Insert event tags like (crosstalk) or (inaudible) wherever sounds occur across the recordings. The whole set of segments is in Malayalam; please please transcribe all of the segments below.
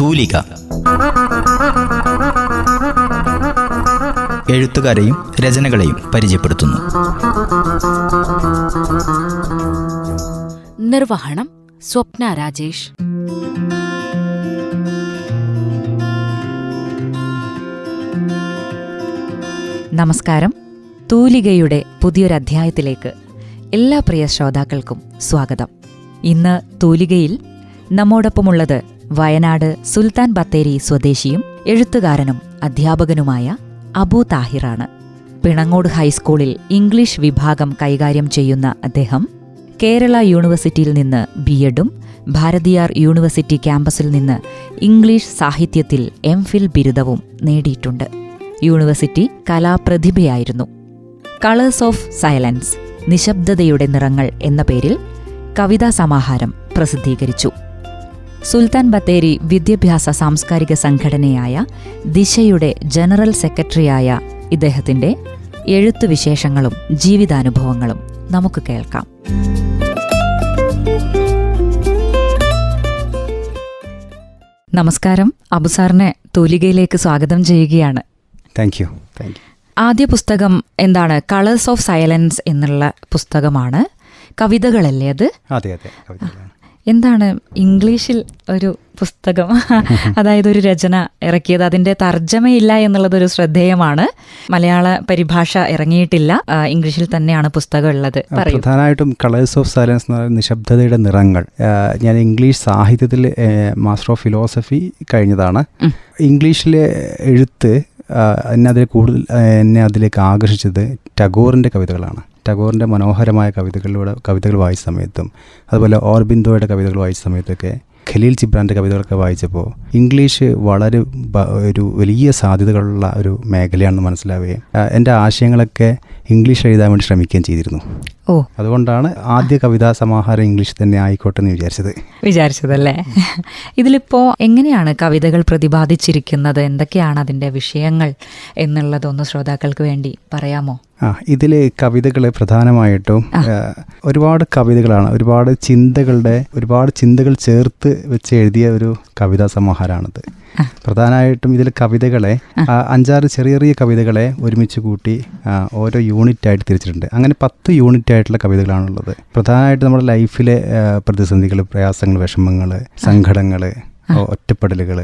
തൂലിക. എഴുത്തുകാരെയും രചനകളെയും പരിചയപ്പെടുത്തുന്നു. നിർവഹണം സ്വപ്ന രാജേഷ്. നമസ്കാരം. തൂലികയുടെ പുതിയൊരധ്യായത്തിലേക്ക് എല്ലാ പ്രിയ ശ്രോതാക്കൾക്കും സ്വാഗതം. ഇന്ന് തൂലികയിൽ നമ്മോടൊപ്പമുള്ളത് വയനാട് സുൽത്താൻ ബത്തേരി സ്വദേശിയും എഴുത്തുകാരനും അധ്യാപകനുമായ അബു താഹിറാണ്. പിണങ്ങോട് ഹൈസ്കൂളിൽ ഇംഗ്ലീഷ് വിഭാഗം കൈകാര്യം ചെയ്യുന്ന അദ്ദേഹം കേരള യൂണിവേഴ്സിറ്റിയിൽ നിന്ന് ബി എഡും ഭാരതിയാർ യൂണിവേഴ്സിറ്റി ക്യാമ്പസിൽ നിന്ന് ഇംഗ്ലീഷ് സാഹിത്യത്തിൽ എം ഫിൽ ബിരുദവും നേടിയിട്ടുണ്ട്. യൂണിവേഴ്സിറ്റി കലാപ്രതിഭയായിരുന്നു. കളേഴ്സ് ഓഫ് സൈലൻസ് നിശബ്ദതയുടെ നിറങ്ങൾ എന്ന പേരിൽ കവിതാ സമാഹാരം പ്രസിദ്ധീകരിച്ചു. സുൽത്താൻ ബത്തേരി വിദ്യാഭ്യാസ സാംസ്കാരിക സംഘടനയായ ദിശയുടെ ജനറൽ സെക്രട്ടറിയായ ഇദ്ദേഹത്തിന്റെ എഴുത്തുവിശേഷങ്ങളും ജീവിതാനുഭവങ്ങളും നമുക്ക് കേൾക്കാം. നമസ്കാരം. അബുസാറിനെ തൂലികയിലേക്ക് സ്വാഗതം ചെയ്യുകയാണ്. താങ്ക് യു ആദ്യ പുസ്തകം എന്താണ്? കളേഴ്സ് ഓഫ് സൈലൻസ് എന്നുള്ള പുസ്തകമാണ്. കവിതകളല്ലേ അത്? അതെ അതെ. എന്താണ് ഇംഗ്ലീഷിൽ ഒരു പുസ്തകം? (laughs) അതായത് ഒരു രചന ഇറക്കിയത്. അതിന്റെ തർജമയില്ല എന്നുള്ളത് ഒരു ശ്രദ്ധേയമാണ്. മലയാള പരിഭാഷ ഇറങ്ങിയിട്ടില്ല. ഇംഗ്ലീഷിൽ തന്നെയാണ് പുസ്തകം ഉള്ളത്. പ്രധാനമായിട്ടും കളേഴ്സ് ഓഫ് സൈലൻസ് നിശബ്ദതയുടെ നിറങ്ങൾ. ഞാൻ ഇംഗ്ലീഷ് സാഹിത്യത്തിൽ മാസ്റ്റർ ഓഫ് ഫിലോസഫി കഴിഞ്ഞതാണ്. ഇംഗ്ലീഷിലെ എഴുത്ത് എന്നെ അതിൽ കൂടുതൽ എന്നെ അതിലേക്ക് ആകർഷിച്ചത് ടഗോറിന്റെ കവിതകളാണ്. ടാഗോറിന്റെ മനോഹരമായ കവിതകളിലൂടെ കവിതകൾ വായിച്ച സമയത്തും അതുപോലെ ഓർബിന്ദോയുടെ കവിതകൾ വായിച്ച സമയത്തൊക്കെ ഖലീൽ ജിബ്രാന്റെ കവിതകളൊക്കെ വായിച്ചപ്പോൾ ഇംഗ്ലീഷ് വളരെ ഒരു വലിയ സാധ്യതകളുള്ള ഒരു മേഖലയാണെന്ന് മനസ്സിലാവുകയും എന്റെ ആശയങ്ങളൊക്കെ ഇംഗ്ലീഷ് എഴുതാൻ വേണ്ടി ശ്രമിക്കുകയും ചെയ്തിരുന്നു. ഓ. അതുകൊണ്ടാണ് ആദ്യ കവിതാ സമാഹാരം ഇംഗ്ലീഷ് തന്നെ ആയിക്കോട്ടെ എന്ന് വിചാരിച്ചത്. വിചാരിച്ചതല്ലേ? ഇതിലിപ്പോൾ എങ്ങനെയാണ് കവിതകൾ പ്രതിപാദിച്ചിരിക്കുന്നത്? എന്തൊക്കെയാണ് അതിന്റെ വിഷയങ്ങൾ എന്നുള്ളതൊന്ന് ശ്രോതാക്കൾക്ക് വേണ്ടി പറയാമോ? ആ ഇതിൽ കവിതകൾ പ്രധാനമായിട്ടും ഒരുപാട് കവിതകളാണ്. ഒരുപാട് ചിന്തകളുടെ ഒരുപാട് ചിന്തകൾ ചേർത്ത് വെച്ച് എഴുതിയ ഒരു കവിതാ സമാഹാരമാണിത്. പ്രധാനമായിട്ടും ഇതിൽ കവിതകളെ അഞ്ചാറ് ചെറിയ ചെറിയ കവിതകളെ ഒരുമിച്ച് കൂട്ടി ഓരോ യൂണിറ്റ് ആയിട്ട് തിരിച്ചിട്ടുണ്ട്. അങ്ങനെ പത്ത് യൂണിറ്റ് ആയിട്ടുള്ള കവിതകളാണുള്ളത്. പ്രധാനമായിട്ട് നമ്മുടെ ലൈഫിലെ പ്രതിസന്ധികൾ പ്രയാസങ്ങൾ വിഷമങ്ങൾ സങ്കടങ്ങൾ ഒറ്റപ്പെടലുകൾ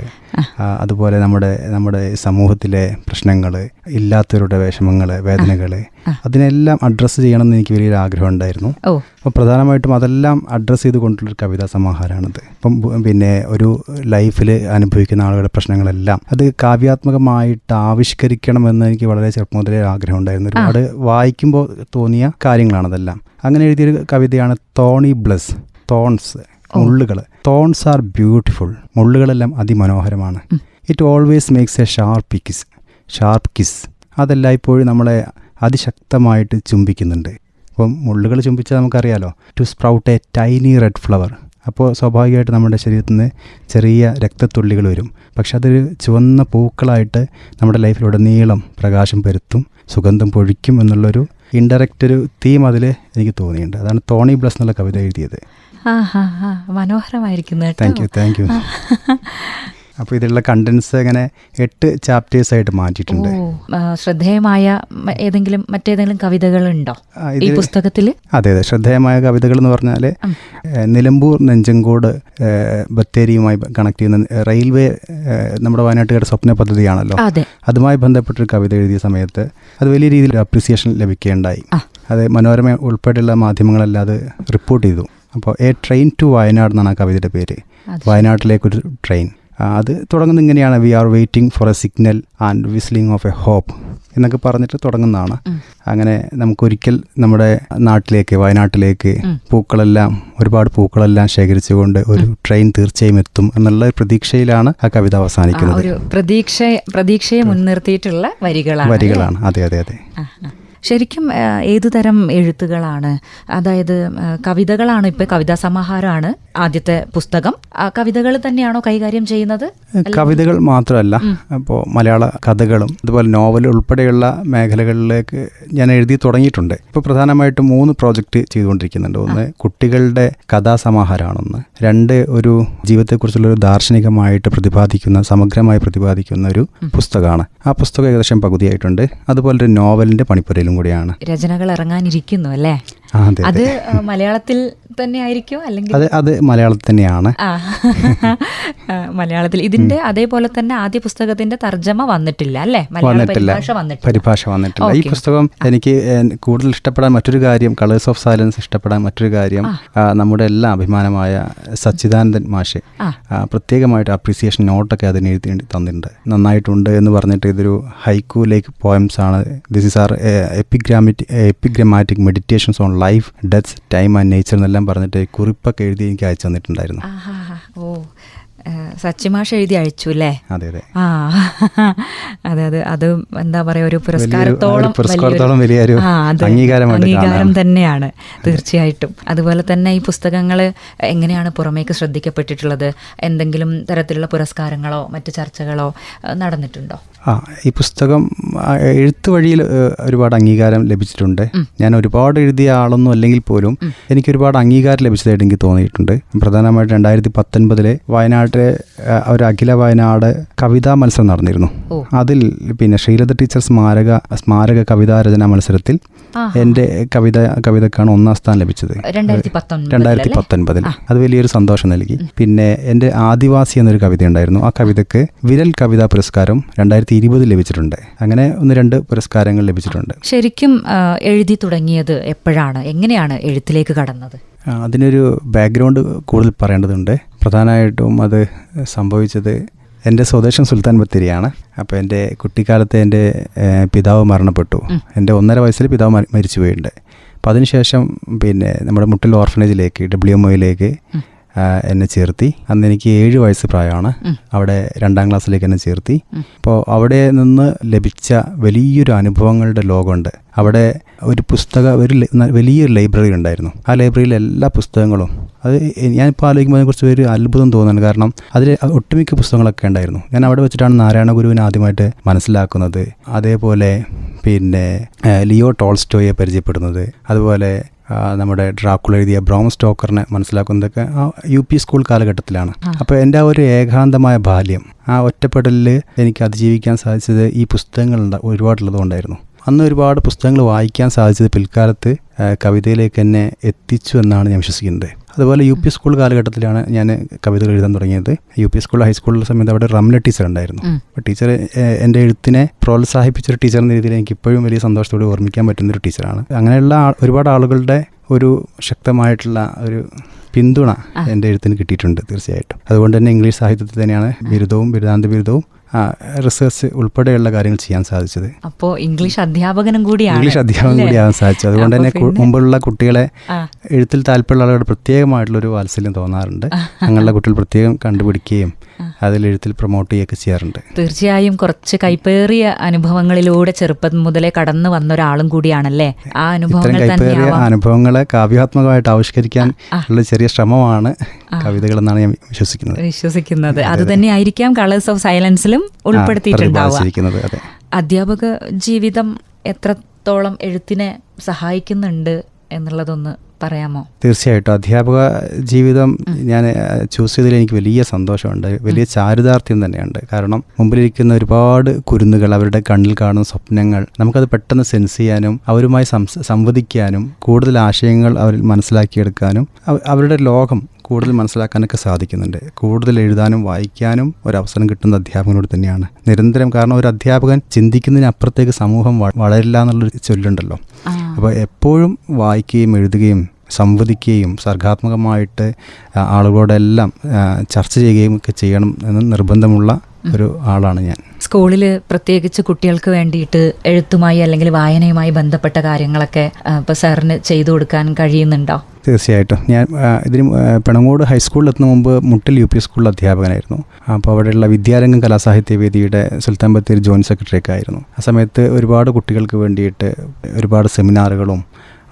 അതുപോലെ നമ്മുടെ നമ്മുടെ സമൂഹത്തിലെ പ്രശ്നങ്ങൾ ഇല്ലാത്തവരുടെ വിഷമങ്ങൾ വേദനകൾ അതിനെല്ലാം അഡ്രസ്സ് ചെയ്യണമെന്ന് എനിക്ക് വലിയൊരു ആഗ്രഹം ഉണ്ടായിരുന്നു. അപ്പോൾ പ്രധാനമായിട്ടും അതെല്ലാം അഡ്രസ്സ് ചെയ്ത് കൊണ്ടുള്ളൊരു കവിതാ സമാഹാരമാണിത് ഇപ്പം പിന്നെ ഒരു ലൈഫിൽ അനുഭവിക്കുന്ന ആളുകളുടെ പ്രശ്നങ്ങളെല്ലാം അത് കാവ്യാത്മകമായിട്ട് ആവിഷ്കരിക്കണമെന്ന് എനിക്ക് വളരെ ചെറുപ്പം മുതലേ ആഗ്രഹം ഉണ്ടായിരുന്നു. ഒരുപാട് വായിക്കുമ്പോൾ തോന്നിയ കാര്യങ്ങളാണതെല്ലാം അങ്ങനെ എഴുതിയൊരു കവിതയാണ് തോണി ബ്ലസ് തോൺസ് മുള്ളുകൾ തോൺസ് ആർ ബ്യൂട്ടിഫുൾ മുള്ളുകളെല്ലാം അതിമനോഹരമാണ്. It always makes a sharp kiss sharp kiss അതെല്ലായ്പ്പോഴും നമ്മളെ അതിശക്തമായിട്ട് ചുംബിക്കുന്നുണ്ട്. അപ്പം മുള്ളുകൾ ചുംബിച്ചാൽ നമുക്കറിയാലോ to sprout a tiny red flower അപ്പോൾ സ്വാഭാവികമായിട്ട് നമ്മുടെ ശരീരത്തിൽ നിന്ന് ചെറിയ രക്തത്തുള്ളികൾ വരും. പക്ഷെ അതൊരു ചുവന്ന പൂക്കളായിട്ട് നമ്മുടെ ലൈഫിലുടനീളം പ്രകാശം പരുത്തും സുഗന്ധം പൊഴിക്കും എന്നുള്ളൊരു ഇൻഡയറക്റ്റ് ഒരു തീം അതിൽ എനിക്ക് തോന്നിയിട്ടുണ്ട്. അതാണ് തോണി ബ്ലസ് എന്നുള്ള കവിത എഴുതിയത്. മനോഹരമായിരിക്കുന്നു. താങ്ക് യു താങ്ക് യു അപ്പോൾ ഇതിലുള്ള കണ്ടൻസ് അങ്ങനെ എട്ട് ചാപ്റ്റേഴ്സ് ആയിട്ട് മാറ്റിയിട്ടുണ്ട്. ശ്രദ്ധേയമായ ഏതെങ്കിലും മറ്റേതെങ്കിലും കവിതകളുണ്ടോ? ഈ പുസ്തകത്തിൽ അതെ അതെ. ശ്രദ്ധേയമായ കവിതകൾ എന്ന് പറഞ്ഞാൽ നിലമ്പൂർ നെഞ്ചങ്കോട് ബത്തേരിയുമായി കണക്ട് ചെയ്യുന്ന റെയിൽവേ നമ്മുടെ വയനാട്ടുകാരുടെ സ്വപ്ന പദ്ധതിയാണല്ലോ. അതെ. അതുമായി ബന്ധപ്പെട്ടൊരു കവിത എഴുതിയ സമയത്ത് അത് വലിയ രീതിയിൽ അപ്രിസിയേഷൻ ലഭിക്കുകയുണ്ടായി. അതെ അത് മനോരമ ഉൾപ്പെടെയുള്ള മാധ്യമങ്ങളെല്ലാം അത് റിപ്പോർട്ട് ചെയ്തു. അപ്പോൾ എ ട്രെയിൻ ടു വയനാട് എന്നാണ് ആ കവിതയുടെ പേര്. വയനാട്ടിലേക്കൊരു ട്രെയിൻ അത് തുടങ്ങുന്ന ഇങ്ങനെയാണ്. We are waiting for a signal and whistling of a hope എന്നൊക്കെ പറഞ്ഞിട്ട് തുടങ്ങുന്നതാണ്. അങ്ങനെ നമുക്കൊരിക്കൽ നമ്മുടെ നാട്ടിലേക്ക് വയനാട്ടിലേക്ക് പൂക്കളെല്ലാം ഒരുപാട് പൂക്കളെല്ലാം ശേഖരിച്ചുകൊണ്ട് ഒരു ട്രെയിൻ തീർച്ചയായും എത്തും എന്നുള്ള പ്രതീക്ഷയിലാണ് ആ കവിത അവസാനിക്കുന്നത്. പ്രതീക്ഷ പ്രതീക്ഷയെ മുൻനിർത്തിയിട്ടുള്ള വരികളാണ് വരികളാണ്. അതെ അതെ അതെ. ശരിക്കും ഏതു ഏതുതരം എഴുത്തുകളാണ്? അതായത് കവിതകളാണ് ഇപ്പൊ കവിതാ സമാഹാരമാണ് ആദ്യത്തെ പുസ്തകം. കവിതകൾ തന്നെയാണോ കൈകാര്യം ചെയ്യുന്നത്? കവിതകൾ മാത്രമല്ല. അപ്പോൾ മലയാള കഥകളും അതുപോലെ നോവൽ ഉൾപ്പെടെയുള്ള മേഖലകളിലേക്ക് ഞാൻ എഴുതി തുടങ്ങിയിട്ടുണ്ട്. ഇപ്പോൾ പ്രധാനമായിട്ടും മൂന്ന് പ്രോജക്റ്റ് ചെയ്തുകൊണ്ടിരിക്കുന്നുണ്ട്. ഒന്ന് കുട്ടികളുടെ കഥാസമാഹാരമാണൊന്ന് രണ്ട് ഒരു ജീവിതത്തെക്കുറിച്ചുള്ള ഒരു ദാർശനികമായിട്ട് പ്രതിപാദിക്കുന്ന സമഗ്രമായി പ്രതിപാദിക്കുന്ന ഒരു പുസ്തകമാണ്. ആ പുസ്തകം ഏകദേശം പകുതിയായിട്ടുണ്ട്. അതുപോലെ ഒരു നോവലിന്റെ പണിപ്പുരയിലും കൂടിയാണ്. രചനകൾ ഇറങ്ങാനിരിക്കുന്നു അല്ലേ? അതെ മലയാളത്തിൽ തന്നെ ആയിരിക്കും അല്ലെങ്കിൽ അത് അത് മലയാളത്തിൽ തന്നെയാണ്. മലയാളത്തിൽ. ഇതിന്റെ അതേപോലെ തന്നെ ആദ്യ പുസ്തകത്തിന്റെ തർജമ വന്നിട്ടില്ല അല്ലേ? മലയാള വന്നിട്ടില്ല. പരിഭാഷ വന്നിട്ടില്ല. ഈ പുസ്തകം എനിക്ക് കൂടുതൽ ഇഷ്ടപ്പെടാൻ മറ്റൊരു കാര്യം കളേഴ്സ് ഓഫ് സൈലൻസ് ഇഷ്ടപ്പെടാൻ മറ്റൊരു കാര്യം നമ്മുടെ എല്ലാ അഭിമാനമായ സച്ചിദാനന്ദൻ മാഷെ പ്രത്യേകമായിട്ട് അപ്രീസിയേഷൻ നോട്ടൊക്കെ അതിന് എഴുതി തന്നിട്ടുണ്ട്. നന്നായിട്ടുണ്ട് എന്ന് പറഞ്ഞിട്ട് ഇതൊരു ഹൈക്കു ലേക്ക് പോയംസ് ആണ് this is are epigrammatic epigrammatic meditations on life death time and nature എന്നെല്ലാം പറഞ്ഞിട്ട് കുറിപ്പൊക്കെ എഴുതി എനിക്ക് അയച്ചു തന്നിട്ടുണ്ടായിരുന്നു. ഓ. സച്ചിമാഷ് എഴുതി അയച്ചു അല്ലേ അതെ അതെ. ആ. (laughs) അതെ അതെ. അത് എന്താ പറയാ ഒരു പുരസ്കാരത്തോളം പുരസ്കാരത്തോളം വലിയൊരു- അംഗീകാരം തന്നെയാണ് തീർച്ചയായിട്ടും. അതുപോലെ തന്നെ ഈ പുസ്തകങ്ങൾ എങ്ങനെയാണ് പുറമേക്ക് ശ്രദ്ധിക്കപ്പെട്ടിട്ടുള്ളത്? എന്തെങ്കിലും തരത്തിലുള്ള പുരസ്കാരങ്ങളോ മറ്റു ചർച്ചകളോ നടന്നിട്ടുണ്ടോ? ആ ഈ പുസ്തകം എഴുത്തു വഴിയിൽ ഒരുപാട് അംഗീകാരം ലഭിച്ചിട്ടുണ്ട്. ഞാൻ ഒരുപാട് എഴുതിയ ആളൊന്നും അല്ലെങ്കിൽ പോലും എനിക്ക് ഒരുപാട് അംഗീകാരം ലഭിച്ചതായിട്ട് എനിക്ക് തോന്നിയിട്ടുണ്ട്. പ്രധാനമായിട്ട് രണ്ടായിരത്തി പത്തൊൻപതിലെ വയനാട്ടിലെ ആ, ഒരു അഖില വയനാട് കവിതാ മത്സരം നടന്നിരുന്നു. അതിൽ പിന്നെ ശ്രീലത ടീച്ചർ സ്മാരക സ്മാരക കവിതാ രചനാ മത്സരത്തിൽ എന്റെ എന്റെ കവിത കവിതക്കാണ് ഒന്നാം സ്ഥാനം ലഭിച്ചത്. രണ്ടായിരത്തി പത്തൊൻപതിൽ അത് വലിയൊരു സന്തോഷം നൽകി. പിന്നെ എന്റെ ആദിവാസി എന്നൊരു കവിത ഉണ്ടായിരുന്നു. ആ കവിതയ്ക്ക് വിരൽ കവിതാ പുരസ്കാരം രണ്ടായിരത്തി ഇരുപതിൽ ലഭിച്ചിട്ടുണ്ട്. അങ്ങനെ ഒന്ന് രണ്ട് പുരസ്കാരങ്ങൾ ലഭിച്ചിട്ടുണ്ട്. ശരിക്കും എഴുതി തുടങ്ങിയത് എപ്പോഴാണ്? എങ്ങനെയാണ് എഴുത്തിലേക്ക് കടന്നത്? അതിനൊരു ബാക്ക്ഗ്രൗണ്ട് കൂടുതൽ പറയേണ്ടതുണ്ട്. പ്രധാനമായിട്ടും അത് സംഭവിച്ചത് എന്റെ സ്വദേശം സുൽത്താൻ ബത്തേരിയാണ്. അപ്പോൾ എന്റെ കുട്ടിക്കാലത്ത് എന്റെ പിതാവ് മരണപ്പെട്ടു. എന്റെ ഒന്നര വയസ്സിൽ പിതാവ് മരി- മരിച്ചു പോയിട്ടുണ്ട് അപ്പോൾ അതിനുശേഷം പിന്നെ നമ്മുടെ മുട്ടിൽ ഓർഫനേജിലേക്ക് ഡബ്ല്യു എം ഒയിലേക്ക് എന്നെ ചേർത്തി. അന്ന് എനിക്ക് ഏഴ് വയസ്സ് പ്രായമാണ്. അവിടെ രണ്ടാം ക്ലാസ്സിലേക്ക് എന്നെ ചേർത്തി. അപ്പോൾ അവിടെ നിന്ന് ലഭിച്ച വലിയൊരു അനുഭവങ്ങളുടെ ലോകമുണ്ട്. അവിടെ ഒരു പുസ്തക ഒരു വലിയൊരു ലൈബ്രറി ഉണ്ടായിരുന്നു. ആ ലൈബ്രറിയിലെ എല്ലാ പുസ്തകങ്ങളും അത് ഞാനിപ്പോൾ ആലോചിക്കുമ്പോൾ അതിനെക്കുറിച്ച് ഒരു അത്ഭുതം തോന്നുന്നുണ്ട് കാരണം അതിൽ ഒട്ടുമിക്ക പുസ്തകങ്ങളൊക്കെ ഉണ്ടായിരുന്നു. ഞാൻ അവിടെ വെച്ചിട്ടാണ് നാരായണ ഗുരുവിനെ ആദ്യമായിട്ട് മനസ്സിലാക്കുന്നത്. അതേപോലെ പിന്നെ ലിയോ ടോൾസ്റ്റോയെ പരിചയപ്പെടുന്നത്. അതുപോലെ നമ്മുടെ ഡ്രാക്കുൾ എഴുതിയ ബ്രൗൺ സ്റ്റോക്കറിനെ മനസ്സിലാക്കുന്നതൊക്കെ ആ യു പി സ്കൂൾ കാലഘട്ടത്തിലാണ്. അപ്പോൾ എന്റെ ആ ഒരു ഏകാന്തമായ ബാല്യം ആ ഒറ്റപ്പെടലിൽ എനിക്ക് അതിജീവിക്കാൻ സാധിച്ചത് ഈ പുസ്തകങ്ങളുണ്ട് ഒരുപാടുള്ളത് കൊണ്ടായിരുന്നു അന്ന് ഒരുപാട് പുസ്തകങ്ങൾ വായിക്കാൻ സാധിച്ചത് പിൽക്കാലത്ത് കവിതയിലേക്ക് എന്നെ എത്തിച്ചു എന്നാണ് ഞാൻ വിശ്വസിക്കുന്നത്. അതുപോലെ യു പി സ്കൂൾ കാലഘട്ടത്തിലാണ് ഞാൻ കവിതകൾ എഴുതാൻ തുടങ്ങിയത്. യു പി സ്കൂൾ ഹൈസ്കൂളിലെ സമയത്ത് അവിടെ റംല ടീച്ചർ ഉണ്ടായിരുന്നു. അപ്പോൾ ടീച്ചർ എന്റെ എഴുത്തിനെ പ്രോത്സാഹിപ്പിച്ചൊരു ടീച്ചർ എന്ന രീതിയിൽ എനിക്ക് ഇപ്പോഴും വലിയ സന്തോഷത്തോടെ ഓർമ്മിക്കാൻ പറ്റുന്ന ഒരു ടീച്ചറാണ്. അങ്ങനെയുള്ള ഒരുപാട് ആളുകളുടെ ഒരു ശക്തമായിട്ടുള്ള ഒരു പിന്തുണ എന്റെ എഴുത്തിന് കിട്ടിയിട്ടുണ്ട് തീർച്ചയായിട്ടും. അതുകൊണ്ട് തന്നെ ഇംഗ്ലീഷ് സാഹിത്യത്തിൽ തന്നെയാണ് ബിരുദവും ബിരുദാന്ത ബിരുദവും റിസർച്ച് ഉൾപ്പെടെയുള്ള കാര്യങ്ങൾ ചെയ്യാൻ സാധിച്ചത്. അപ്പോൾ ഇംഗ്ലീഷ് അധ്യാപകനും കൂടിയാണ്. ഇംഗ്ലീഷ് അധ്യാപകനും അല്ലേ? കൂടിയാവാൻ സാധിച്ചു അതുകൊണ്ട് തന്നെ മുമ്പുള്ള കുട്ടികളെ. എഴുത്തിൽ താല്പര്യമുള്ള ആളുകളുടെ പ്രത്യേകമായിട്ടുള്ളൊരു വാത്സല്യം തോന്നാറുണ്ട്. അങ്ങനെയുള്ള കുട്ടികൾ പ്രത്യേകം കണ്ടുപിടിക്കുകയും അതിൽ എഴുത്തിൽ പ്രൊമോട്ട് ചെയ്യുകയൊക്കെ ചെയ്യാറുണ്ട്. തീർച്ചയായും കുറച്ച് കൈപ്പേറിയ അനുഭവങ്ങളിലൂടെ ചെറുപ്പം മുതലേ കടന്നു വന്ന ഒരാളും കൂടിയാണല്ലേ? ആ അനുഭവങ്ങൾ കൈപ്പേറിയ അനുഭവങ്ങളെ കാവ്യാത്മകമായിട്ട് ആവിഷ്കരിക്കാൻ ഉള്ള ചെറിയ ശ്രമമാണ് കവിതകൾ എന്നാണ് ഞാൻ വിശ്വസിക്കുന്നത്. വിശ്വസിക്കുന്നത്. അത് തന്നെ ആയിരിക്കാം കളേഴ്സ് ഓഫ് സൈലൻസിലും ഉൾപ്പെടുത്തിയിട്ടുണ്ടാവുക. അധ്യാപക ജീവിതം എത്രത്തോളം എഴുത്തിനെ സഹായിക്കുന്നുണ്ട് എന്നുള്ളതൊന്ന് പറയാമോ? തീർച്ചയായിട്ടും. അധ്യാപക ജീവിതം ഞാൻ ചൂസ് ചെയ്തതിൽ എനിക്ക് വലിയ സന്തോഷമുണ്ട്. വലിയ ചാരിതാർത്ഥ്യം തന്നെയുണ്ട്. കാരണം മുമ്പിലിരിക്കുന്ന ഒരുപാട് കുരുന്നുകൾ അവരുടെ കണ്ണിൽ കാണുന്ന സ്വപ്നങ്ങൾ നമുക്കത് പെട്ടെന്ന് സെൻസ് ചെയ്യാനും അവരുമായി സംവദിക്കാനും കൂടുതൽ ആശയങ്ങൾ അവരിൽ മനസ്സിലാക്കിയെടുക്കാനും അവ- അവരുടെ ലോകം കൂടുതൽ മനസ്സിലാക്കാനൊക്കെ സാധിക്കുന്നുണ്ട്. കൂടുതൽ എഴുതാനും വായിക്കാനും ഒരു അവസരം കിട്ടുന്ന അധ്യാപകനോട് തന്നെയാണ്. നിരന്തരം കാരണം ഒരു അധ്യാപകൻ ചിന്തിക്കുന്നതിനപ്പുറത്തേക്ക് സമൂഹം വളരില്ല എന്നുള്ളൊരു ചൊല്ലുണ്ടല്ലോ. അപ്പോൾ എപ്പോഴും വായിക്കുകയും എഴുതുകയും സംവദിക്കുകയും സർഗാത്മകമായിട്ട് ആളുകളോടെല്ലാം ചർച്ച ചെയ്യുകയും ഒക്കെ ചെയ്യണം എന്ന് നിർബന്ധമുള്ള ഒരു ആളാണ് ഞാൻ. സ്കൂളിൽ പ്രത്യേകിച്ച് കുട്ടികൾക്ക് വേണ്ടിയിട്ട് എഴുത്തുമായി അല്ലെങ്കിൽ വായനയുമായി ബന്ധപ്പെട്ട കാര്യങ്ങളൊക്കെ ഇപ്പോൾ ഇപ്പൊ സാറിന് ചെയ്തു കൊടുക്കാൻ കഴിയുന്നുണ്ടോ? തീർച്ചയായിട്ടും. ഞാൻ ഇതിന് പെണങ്ങോട് ഹൈസ്കൂളിൽ എത്തുന്ന മുമ്പ് മുട്ടിൽ യു പി സ്കൂളിൽ അധ്യാപകനായിരുന്നു. അപ്പോൾ അവിടെയുള്ള വിദ്യാരംഗം കലാസാഹിത്യവേദിയുടെ സുൽത്താൻ ബത്തേരി ജോയിന്റ് സെക്രട്ടറിയൊക്കെ ആയിരുന്നു. ആ സമയത്ത് ഒരുപാട് കുട്ടികൾക്ക് വേണ്ടിയിട്ട് ഒരുപാട് സെമിനാറുകളും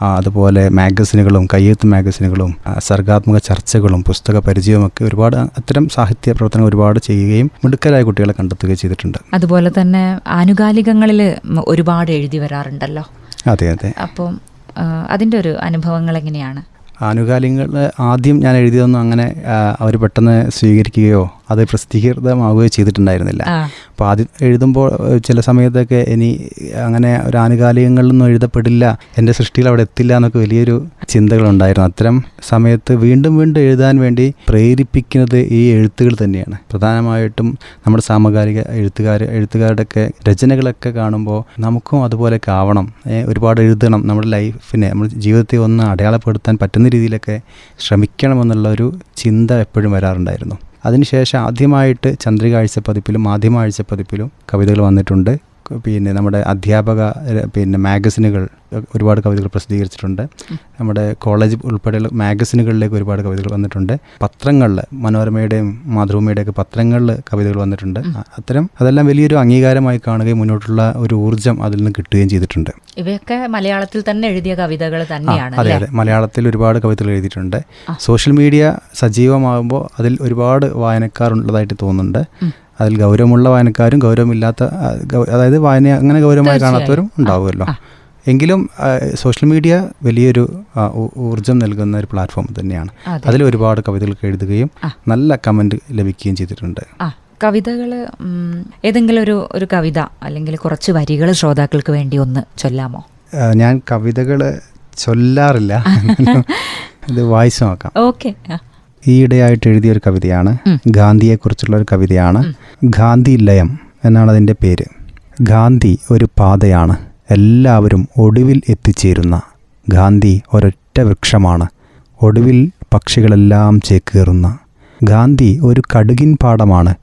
അതുപോലെ മാഗസിനുകളും കയ്യെഴുത്ത് മാഗസിനുകളും സർഗാത്മക ചർച്ചകളും പുസ്തക പരിചയവുമൊക്കെ ഒരുപാട് അത്തരം സാഹിത്യ പ്രവർത്തനങ്ങൾ ഒരുപാട് ചെയ്യുകയും മിടുക്കരായ കുട്ടികളെ കണ്ടെത്തുകയും ചെയ്തിട്ടുണ്ട്. അതുപോലെ തന്നെ ആനുകാലികങ്ങളിൽ ഒരുപാട് എഴുതി വരാറുണ്ടല്ലോ. അതെ അതെ. അപ്പം ആ, അതിന്റെ ഒരു അനുഭവങ്ങൾ എങ്ങനെയാണ്? ആനുകാലികങ്ങൾ ആദ്യം ഞാൻ എഴുതിയതൊന്നും അങ്ങനെ അവർ പെട്ടെന്ന് സ്വീകരിക്കുകയോ അത് പ്രസിദ്ധീകൃതമാവുകയോ ചെയ്തിട്ടുണ്ടായിരുന്നില്ല. അപ്പോൾ ആദ്യം എഴുതുമ്പോൾ ചില സമയത്തൊക്കെ ഇനി അങ്ങനെ ഒരു ആനുകാലികങ്ങളിലൊന്നും എഴുതപ്പെടില്ല എന്റെ സൃഷ്ടികൾ അവിടെ എത്തില്ല എന്നൊക്കെ വലിയൊരു ചിന്തകളുണ്ടായിരുന്നു. അത്തരം സമയത്ത് വീണ്ടും വീണ്ടും എഴുതാൻ വേണ്ടി പ്രേരിപ്പിക്കുന്നത് ഈ എഴുത്തുകൾ തന്നെയാണ്. പ്രധാനമായിട്ടും നമ്മുടെ സാമകാലിക എഴുത്തുകാർ എഴുത്തുകാരുടെയൊക്കെ രചനകളൊക്കെ കാണുമ്പോൾ നമുക്കും അതുപോലെയൊക്കെ ആവണം. ഒരുപാട് എഴുതണം. നമ്മുടെ ലൈഫിനെ നമ്മുടെ ജീവിതത്തെ ഒന്ന് അടയാളപ്പെടുത്താൻ പറ്റുന്ന രീതിയിലൊക്കെ ശ്രമിക്കണമെന്നുള്ള ഒരു ചിന്ത എപ്പോഴും വരാറുണ്ടായിരുന്നു. അതിനുശേഷം ആദ്യമായിട്ട് ചന്ദ്രിക ആഴ്ചപ്പതിപ്പിലും മാധ്യമ ആഴ്ചപ്പതിപ്പിലും കവിതകൾ വന്നിട്ടുണ്ട്. പിന്നെ നമ്മുടെ അധ്യാപക പിന്നെ മാഗസിനുകൾ ഒരുപാട് കവിതകൾ പ്രസിദ്ധീകരിച്ചിട്ടുണ്ട്. നമ്മുടെ കോളേജ് ഉൾപ്പെടെയുള്ള മാഗസിനുകളിലേക്ക് ഒരുപാട് കവിതകൾ വന്നിട്ടുണ്ട്. പത്രങ്ങളിൽ മനോരമയുടെയും മാതൃഭൂമിയുടെയൊക്കെ പത്രങ്ങളിൽ കവിതകൾ വന്നിട്ടുണ്ട്. അത്തരം അതെല്ലാം വലിയൊരു അംഗീകാരമായി കാണുകയും മുന്നോട്ടുള്ള ഒരു ഊർജം അതിൽ നിന്ന് കിട്ടുകയും ചെയ്തിട്ടുണ്ട്. ഇവയൊക്കെ മലയാളത്തിൽ തന്നെ എഴുതിയ കവിതകൾ തന്നെയാണ് അതെ? അതെ. മലയാളത്തിൽ ഒരുപാട് കവിതകൾ എഴുതിയിട്ടുണ്ട്. സോഷ്യൽ മീഡിയ സജീവമാകുമ്പോൾ അതിൽ ഒരുപാട് വായനക്കാർ ഉള്ളതായിട്ട് തോന്നുന്നുണ്ട് അതിൽ ഗൗരവമുള്ള വായനക്കാരും ഗൗരവമില്ലാത്ത അതായത് വായന അങ്ങനെ ഗൗരവമായി. കാണാത്തവരും ഉണ്ടാവുമല്ലോ. എങ്കിലും സോഷ്യൽ മീഡിയ വലിയൊരു ഊർജം നൽകുന്ന ഒരു പ്ലാറ്റ്ഫോം തന്നെയാണ്. അതിൽ ഒരുപാട് കവിതകൾ എഴുതുകയും നല്ല കമന്റ് ലഭിക്കുകയും ചെയ്തിട്ടുണ്ട്. കവിതകൾ ഏതെങ്കിലും ഒരു ഒരു കവിത അല്ലെങ്കിൽ കുറച്ച് വരികൾ ശ്രോതാക്കൾക്ക് വേണ്ടി ഒന്ന് ചൊല്ലാമോ? ഞാൻ കവിതകൾ ചൊല്ലാറില്ല. (laughs) ഇത് വായിച്ചു നോക്കാം. ഓക്കെ. ഈയിടെയായിട്ട് എഴുതിയ ഒരു കവിതയാണ്. ഗാന്ധിയെക്കുറിച്ചുള്ള ഒരു കവിതയാണ്. ഗാന്ധി ലയം എന്നാണ് അതിന്റെ പേര്. ഗാന്ധി ഒരു പാതയാണ്. എല്ലാവരും ഒടുവിൽ എത്തിച്ചേരുന്ന ഗാന്ധി ഒരൊറ്റ വൃക്ഷമാണ്. ഒടുവിൽ പക്ഷികളെല്ലാം ചേക്കേറുന്ന ഗാന്ധി ഒരു കടുകിൻ പാടമാണ്.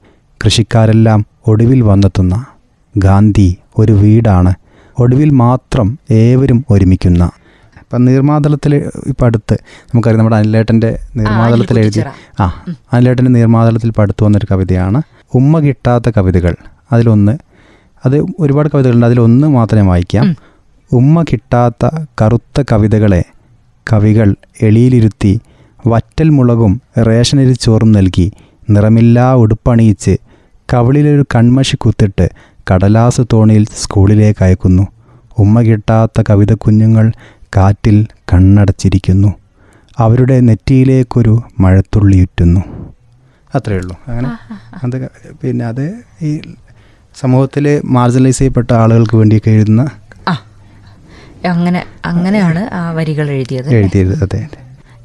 കൃഷിക്കാരെല്ലാം ഒടുവിൽ വന്നെത്തുന്ന ഗാന്ധി ഒരു വീടാണ്. ഒടുവിൽ മാത്രം ഏവരും ഒരുമിക്കുന്ന ഇപ്പം നീർമാതളത്തിൽ ഇപ്പം അടുത്ത് നമുക്കറിയാം നമ്മുടെ അനിലേട്ടന്റെ നീർമാതളത്തിൽ എഴുതി ആ അനിലേട്ടന്റെ നീർമാതളത്തിൽ ഇപ്പം അടുത്ത് വന്നൊരു കവിതയാണ്. ഉമ്മ കിട്ടാത്ത കവിതകൾ. അതിലൊന്ന് അത് ഒരുപാട് കവിതകളുണ്ട്. അതിലൊന്ന് മാത്രമേ വായിക്കാം. ഉമ്മ കിട്ടാത്ത കറുത്ത കവിതകളെ കവികൾ എളിയിലിരുത്തി വറ്റൽ മുളകും റേഷനരി ചോറും നൽകി നിറമില്ലാ ഉടുപ്പണിയിച്ച് കവിളിലൊരു കൺമഷി കുത്തിട്ട് കടലാസ് തോണിയിൽ സ്കൂളിലേക്ക് അയക്കുന്നു. ഉമ്മ കിട്ടാത്ത കവിത കുഞ്ഞുങ്ങൾ കാറ്റിൽ കണ്ണടച്ചിരിക്കുന്നു. അവരുടെ നെറ്റിയിലേക്കൊരു മഴത്തുള്ളിയുറ്റുന്നു. അത്രയേ ഉള്ളൂ. അങ്ങനെ അത് പിന്നെ അത് ഈ സമൂഹത്തിൽ മാർജിനലൈസ് ചെയ്യപ്പെട്ട ആളുകൾക്ക് വേണ്ടിയൊക്കെ എഴുതുന്ന അങ്ങനെ അങ്ങനെയാണ് ആ വരികൾ എഴുതിയത് എഴുതിയത്. അതെ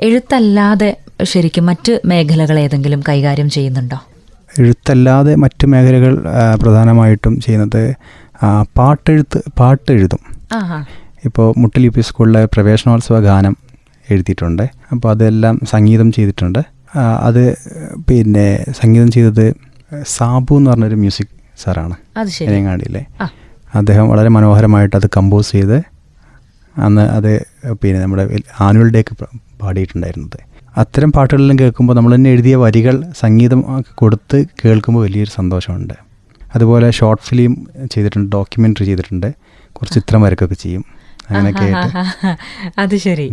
എഴുത്തല്ലാതെ ശരിക്കും മറ്റ് മേഖലകൾ ഏതെങ്കിലും കൈകാര്യം ചെയ്യുന്നുണ്ടോ? എഴുത്തല്ലാതെ മറ്റ് മേഖലകൾ പ്രധാനമായിട്ടും ചെയ്യുന്നത് പാട്ടെഴുത്ത് പാട്ടെഴുതും. ഇപ്പോൾ മുട്ടിൽ യു പി സ്കൂളിലെ പ്രവേശനോത്സവ ഗാനം എഴുതിയിട്ടുണ്ട്. അപ്പോൾ അതെല്ലാം സംഗീതം ചെയ്തിട്ടുണ്ട്. അത് പിന്നെ സംഗീതം ചെയ്തത് സാബു എന്ന് പറഞ്ഞൊരു മ്യൂസിക് സാറാണ്. ഇരങ്ങാടിയിലെ അദ്ദേഹം വളരെ മനോഹരമായിട്ട് അത് കമ്പോസ് ചെയ്ത് അന്ന് അത് പിന്നെ നമ്മുടെ ആനുവൽ ഡേക്ക് പാടിയിട്ടുണ്ടായിരുന്നത്. അത്തരം പാട്ടുകളെല്ലാം കേൾക്കുമ്പോൾ നമ്മൾ തന്നെ എഴുതിയ വരികൾ സംഗീതം കൊടുത്ത് കേൾക്കുമ്പോൾ വലിയൊരു സന്തോഷമുണ്ട്. അതുപോലെ ഷോർട്ട് ഫിലിം ചെയ്തിട്ടുണ്ട് ഡോക്യുമെന്ററി ചെയ്തിട്ടുണ്ട്. കുറച്ച് ചിത്രം വരക്കൊക്കെ ചെയ്യും. അങ്ങനെയൊക്കെ അത് ശരി.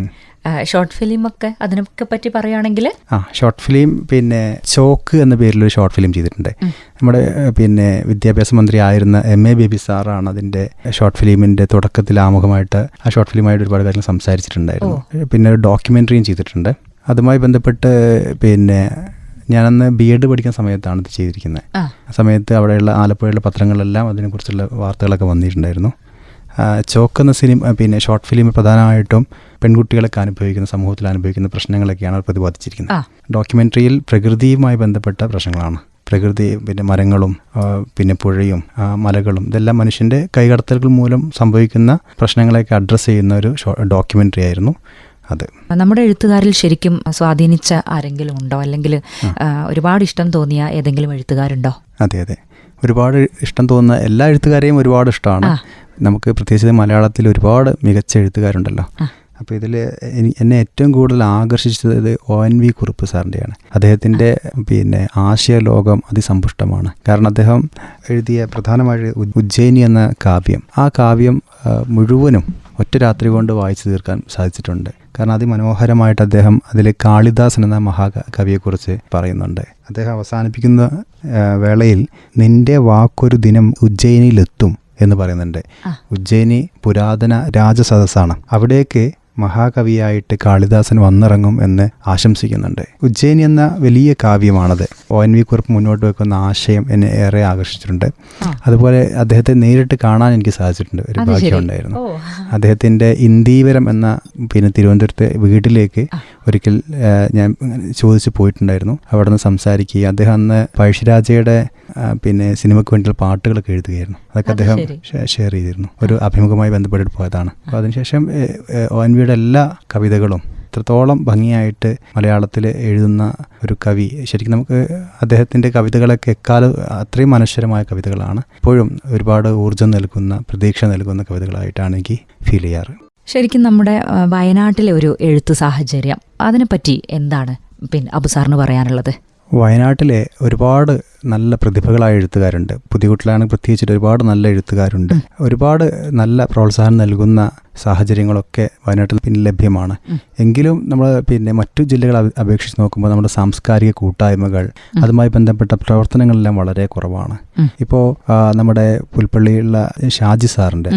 ഷോർട്ട് ഫിലിം ഒക്കെ അതിനൊക്കെ പറ്റി പറയുകയാണെങ്കിൽ? ആ ഷോർട്ട് ഫിലിം പിന്നെ ചോക്ക് എന്ന പേരിലൊരു ഷോർട്ട് ഫിലിം ചെയ്തിട്ടുണ്ട്. നമ്മുടെ പിന്നെ വിദ്യാഭ്യാസ മന്ത്രി ആയിരുന്ന എം എ ബേബി സാറാണ് അതിന്റെ ഷോർട്ട് ഫിലിമിന്റെ തുടക്കത്തിൽ ആമുഖമായിട്ട് ആ ഷോർട്ട് ഫിലിമായിട്ട് ഒരുപാട് കാര്യങ്ങൾ സംസാരിച്ചിട്ടുണ്ടായിരുന്നു. പിന്നെ ഒരു ഡോക്യുമെന്ററിയും ചെയ്തിട്ടുണ്ട്. അതുമായി ബന്ധപ്പെട്ട് പിന്നെ ഞാനന്ന് ബി എഡ് പഠിക്കുന്ന സമയത്താണ് ഇത് ചെയ്തിരിക്കുന്നത്. ആ. സമയത്ത് അവിടെയുള്ള ആലപ്പുഴയിലെ പത്രങ്ങളിലെല്ലാം അതിനെക്കുറിച്ചുള്ള വാർത്തകളൊക്കെ വന്നിട്ടുണ്ടായിരുന്നു. ചോക്ക് എന്ന സിനിമ പിന്നെ ഷോർട്ട് ഫിലിം പ്രധാനമായിട്ടും പെൺകുട്ടികളൊക്കെ അനുഭവിക്കുന്ന സമൂഹത്തിൽ അനുഭവിക്കുന്ന പ്രശ്നങ്ങളൊക്കെയാണ് അവർ പ്രതിപാദിച്ചിരിക്കുന്നത്. ഡോക്യുമെന്ററിയിൽ ഡോക്യുമെന്ററിയിൽ പ്രകൃതിയുമായി ബന്ധപ്പെട്ട പ്രശ്നങ്ങളാണ്. പ്രകൃതി പിന്നെ മരങ്ങളും പിന്നെ പുഴയും മലകളും ഇതെല്ലാം മനുഷ്യന്റെ കൈകടത്തലുകൾ മൂലം സംഭവിക്കുന്ന പ്രശ്നങ്ങളെയൊക്കെ അഡ്രസ്സ് ചെയ്യുന്ന ഒരു ഡോക്യുമെന്ററി ആയിരുന്നു അത്. നമ്മുടെ എഴുത്തുകാരിൽ ശരിക്കും സ്വാധീനിച്ച ആരെങ്കിലും ഉണ്ടോ? അല്ലെങ്കിൽ ഒരുപാട് ഇഷ്ടം തോന്നിയ ഏതെങ്കിലും എഴുത്തുകാരുണ്ടോ? അതെ അതെ. ഒരുപാട് ഇഷ്ടം തോന്നുന്ന എല്ലാ എഴുത്തുകാരെയും ഒരുപാട് ഇഷ്ടമാണ്. നമുക്ക് പ്രത്യേകിച്ച് മലയാളത്തിൽ ഒരുപാട് മികച്ച എഴുത്തുകാരുണ്ടല്ലോ. അപ്പോൾ ഇതിൽ എന്നെ ഏറ്റവും കൂടുതൽ ആകർഷിച്ചത് ഒ എൻ വി കുറുപ്പ് സാറിന്റെയാണ്. അദ്ദേഹത്തിന്റെ പിന്നെ ആശയ ലോകം അതിസമ്പുഷ്ടമാണ്. കാരണം അദ്ദേഹം എഴുതിയ പ്രധാനമായി ഉജ്ജയിനി എന്ന കാവ്യം. ആ കാവ്യം മുഴുവനും ഒറ്റ രാത്രി കൊണ്ട് വായിച്ചു തീർക്കാൻ സാധിച്ചിട്ടുണ്ട്. കാരണം അതിമനോഹരമായിട്ട് അദ്ദേഹം അതിൽ കാളിദാസൻ എന്ന മഹാകവിയെക്കുറിച്ച് പറയുന്നുണ്ട്. അദ്ദേഹം അവസാനിപ്പിക്കുന്ന വേളയിൽ നിന്റെ വാക്കൊരു ദിനം ഉജ്ജയിനിയിലെത്തും. എന്ന് പറയുന്നുണ്ട്. ഉജ്ജയിനി പുരാതന രാജസദസ്സാണ്. അവിടേക്ക് മഹാകവിയായിട്ട് കാളിദാസൻ വന്നിറങ്ങും എന്ന് ആശംസിക്കുന്നുണ്ട്. ഉജ്ജയിനി എന്ന വലിയ കാവ്യമാണത്. ഒ എൻ വി കുറിപ്പ് മുന്നോട്ട് വെക്കുന്ന ആശയം എന്നെ ഏറെ ആകർഷിച്ചിട്ടുണ്ട്. അതുപോലെ അദ്ദേഹത്തെ നേരിട്ട് കാണാൻ എനിക്ക് സാധിച്ചിട്ടുണ്ട്. ഒരു ഭാഗ്യമുണ്ടായിരുന്നു അദ്ദേഹത്തിന്റെ ഇന്ദീവരം എന്ന പിന്നെ തിരുവനന്തപുരത്തെ വീട്ടിലേക്ക് ഒരിക്കൽ ഞാൻ ചോദിച്ചു പോയിട്ടുണ്ടായിരുന്നു. അവിടെ നിന്ന് സംസാരിക്കുകയും അദ്ദേഹം അന്ന് പഴശ്ശിരാജയുടെ പിന്നെ സിനിമയ്ക്ക് വേണ്ടിയുള്ള പാട്ടുകളൊക്കെ എഴുതുകയായിരുന്നു. അതൊക്കെ അദ്ദേഹം ഷെയർ ചെയ്തിരുന്നു. ഒരു അഭിമുഖമായി ബന്ധപ്പെട്ടിട്ട് പോയതാണ്. അപ്പോൾ അതിനുശേഷം ഒ എൻ വിയുടെ എല്ലാ കവിതകളും ഇത്രത്തോളം ഭംഗിയായിട്ട് മലയാളത്തിൽ എഴുതുന്ന ഒരു കവി ശരിക്കും നമുക്ക് അദ്ദേഹത്തിന്റെ കവിതകളൊക്കെ എക്കാലം അത്രയും മനശ്വരമായ കവിതകളാണ്. ഇപ്പോഴും ഒരുപാട് ഊർജം നൽകുന്ന പ്രതീക്ഷ നൽകുന്ന കവിതകളായിട്ടാണ് എനിക്ക് ഫീൽ ചെയ്യാറ്. ശരിക്കും നമ്മുടെ വയനാട്ടിലെ ഒരു എഴുത്ത് സാഹചര്യം. അതിനെപ്പറ്റി എന്താണ് പിന്നെ അബുസാറിന് പറയാനുള്ളത്? വയനാട്ടിലെ ഒരുപാട് നല്ല പ്രതിഭകളായ എഴുത്തുകാരുണ്ട്. പുതിയ കുട്ടിലാണ് പ്രത്യേകിച്ചിട്ട് ഒരുപാട് നല്ല എഴുത്തുകാരുണ്ട്. ഒരുപാട് നല്ല പ്രോത്സാഹനം നൽകുന്ന സാഹചര്യങ്ങളൊക്കെ വയനാട്ടിൽ പിന്നെ ലഭ്യമാണ്. എങ്കിലും നമ്മൾ പിന്നെ മറ്റു ജില്ലകളെ അപേ- അപേക്ഷിച്ച് നോക്കുമ്പോൾ നമ്മുടെ സാംസ്കാരിക കൂട്ടായ്മകൾ അതുമായി ബന്ധപ്പെട്ട പ്രവർത്തനങ്ങളെല്ലാം വളരെ കുറവാണ്. ഇപ്പോൾ നമ്മുടെ പുൽപ്പള്ളിയുള്ള ഷാജി സാറിന്റെ.